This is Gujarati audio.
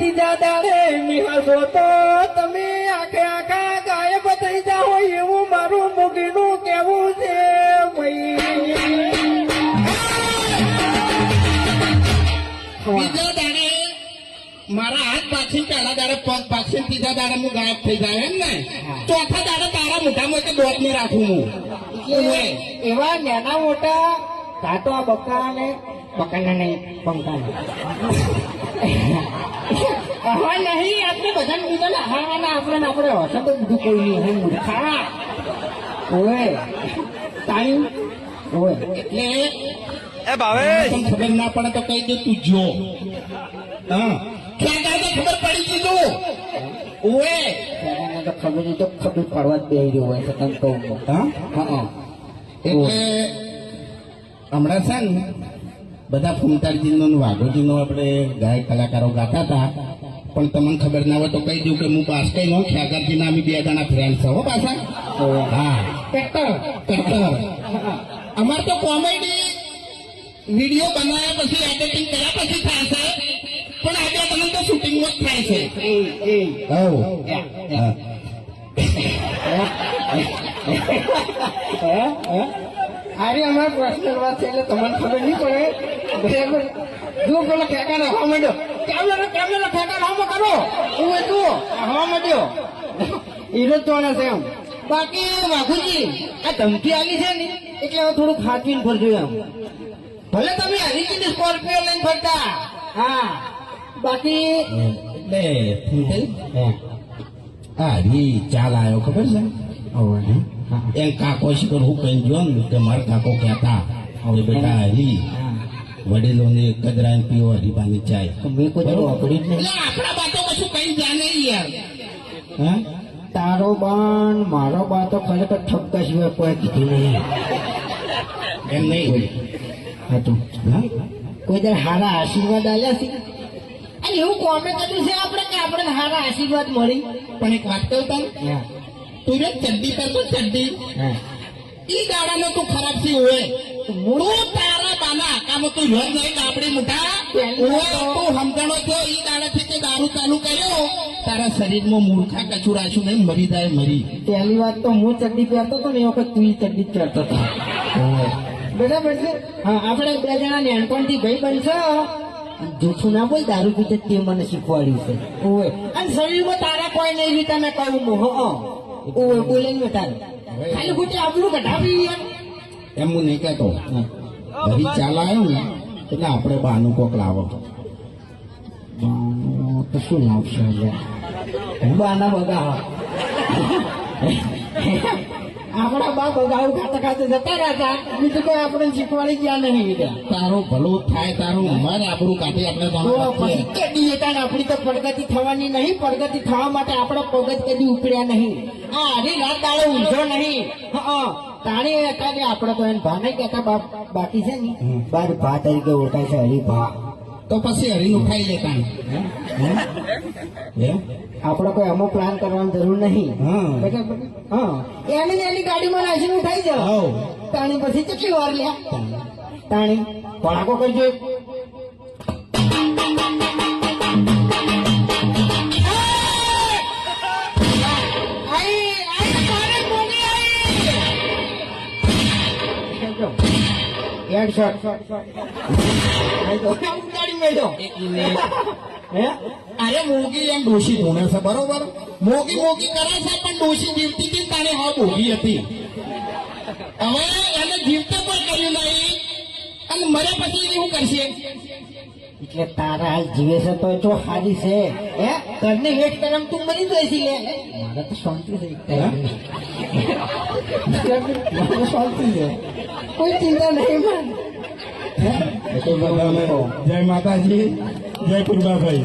લાગો તો તમે આખે આખા ગાયબ થઈ જાઓ એવું મારું મૂડીનું કેવું છે બીજા દાડે મારા હાથ પાછી પહેલા દાડે પગ પાછી ત્રીજા દાડે હું ગાયબ થઈ જાય એમ ને? ચોથા દાડે તારા મોઢામાં એક દોત ને રાખું હું. એવા નાના મોટા કાંટો આ બકાને બકાના નહીં પંખાના. હા નહીં આપણે બધાને બીજાને હારવાના આપણે આપણે હોતા તો બધું કોઈ નહીં હું મૂર્ખા ઓય ટાઈમ ઓય એટલે એ ભાવે ખબર ના પડે તો કહી દે તું જો. હા. ખબર પડી ઓએ તો ખબર તો ખબર પડવા જ બે રહ્યો હોય છે તને કહું તો. હા હા. એટલે હમણાં છે ને બધા ફૂમતારજીનો ને વાઘોજીનો આપણે ગાયક કલાકારો ગાતા હતા. પણ તમને ખબર ના હોય તો કહી દઉં કે હું બાસ્કઈ નો ખ્યાગારજીના અમે બે જણા ફ્રેન્ડ છો હો પાછા. હા. ટ્રેક્ટર કટ્ટર અમાર તો કોમેડી વીડિયો બનાવ્યા પછી એડિટિંગ કર્યા પછી થાય છે. પણ આજે તમને તો શૂટિંગમાં જ થાય છે. હા. હે? હે? અરે અમારે પ્રશ્ન વાત છે એટલે તમને ખબર નહીં પડે. જો પેલો ખેકા હવા માંડ્યો. કેમેરો કેમેરો ખેકા હવા કરો. હું એ જુઓ હવા માંડ્યો. હીરો જોવાના છે એમ. બાકી વાઘુજી આ ધમકી આવી છે ને એટલે હવે થોડુંક હાચવીને ફરજો એમ. ભલે તમે હરી ગઈ સ્કોર્પિયો લઈને ફરતા. હા. બાકી બે હા. હરી ચાલ આવ્યો ખબર છે? હવે એમ કાકો શીખર હું ગયો ને કે મારા કાકો કહેતા હવે બેટા હરી વડીલોને કદરાન પીવો હરીબાની ચાય. મેં કોઈ વાપરી જ નહીં. આપણા બાતો કશું કઈ જાણે યાર. હા? તારો બાણ મારો બા તો ખરેખર ઠપકા સિવાય કોઈ કીધું નહીં. એમ નહીં? હતું કોઈ દર હારા આશીર્વાદ આલ્યા છે? અને એવું કોમે કર્યું છે આપણે કે આપણે હારા આશીર્વાદ મળી? પણ એક વાત કહું તને હા તું પર ચડ્ડી કરતો ચડ્ડી? એ ઈ ગાડાનો તું ખરાબથી હોય. તું તારા બાના આકામાં તું રોજ નહીં આપડી મોટા ઓય તું સમજણો છો ઈ ગાડાથી તે દારૂ ચાલુ કર્યો. તારા શરીરમાં મૂર્ખા કચું રાખ્યું નહીં મરી જાય મરી. પહેલી વાત તો હું ચડ્ડી પહેરતો હતો ને એ વખત તું ચડ્ડી પહેરતો હતો. બરાબર છે? હા આપણે બે જણા નાનપણથી ભાઈ બનશો. જૂઠું ના બોલ દારૂ પીતે તે મને શીખવાડ્યું છે. ઓય. અને શરીરમાં તારા કોઈ નહીં રીતે મેં કહું હું. હો બોલે ને તારે. ખાલી ખોટી આપણું કઢાવી એમ. હું નહીં કહેતો. હરી ચાલ આવ્યો ને એટલે આપણે બાનું કોક લાવો. બાનો તો શું લાવશે હું બાના બગા આપણા બા બગાવું ખાતા ખાતે જતા રહ્યા બીજું કોઈ આપણે શીખવાડી ગયા નહીં તારું ભલું થાય તારું અમારે આપણું કાઢી. કદી આપણી તો પ્રગતિ થવાની નહીં. પ્રગતિ થવા માટે આપણા પગજ કદી ઉપડ્યા નહીં. આ હરી રાત દાડો ઊંઝો નહીં. તાણી તાણી કે આપણે તો એને ભા નહીં કહેતા બાકી છે ને. બાર ભા તરીકે ઓળખાય છે હરી ભા. તો પછી હરીનું ખાઈ લે એમ આપણે કોઈ અમુક પ્લાન કરવાની જરૂર નહીં. હા. હા. એની એની ગાડીમાં નાખીને ઉઠાઈ જાવ. તાણી પછી કેટલી વાર લ્યા? તાણી. પડાકો કરજો અરે મોગી એમ ડોશી ધૂણે છે બરોબર? મોગી મોગી કરે છે પણ ડોશી જીવતી હતી તારે હા મોગી હતી. હવે એને જીવતે પણ કર્યું નહીં. અને મર્યા પછી એવું કરશે? એટલે તારા જીવે છે તો જો હારી છે. હે? ઘરને હેઠ કરમ તું મરી લે. મારે તો શાંતિ થઈ શાંતિ છે કોઈ ચિંતા નહીં. હે? જય માતાજી જય કુરબાભાઈ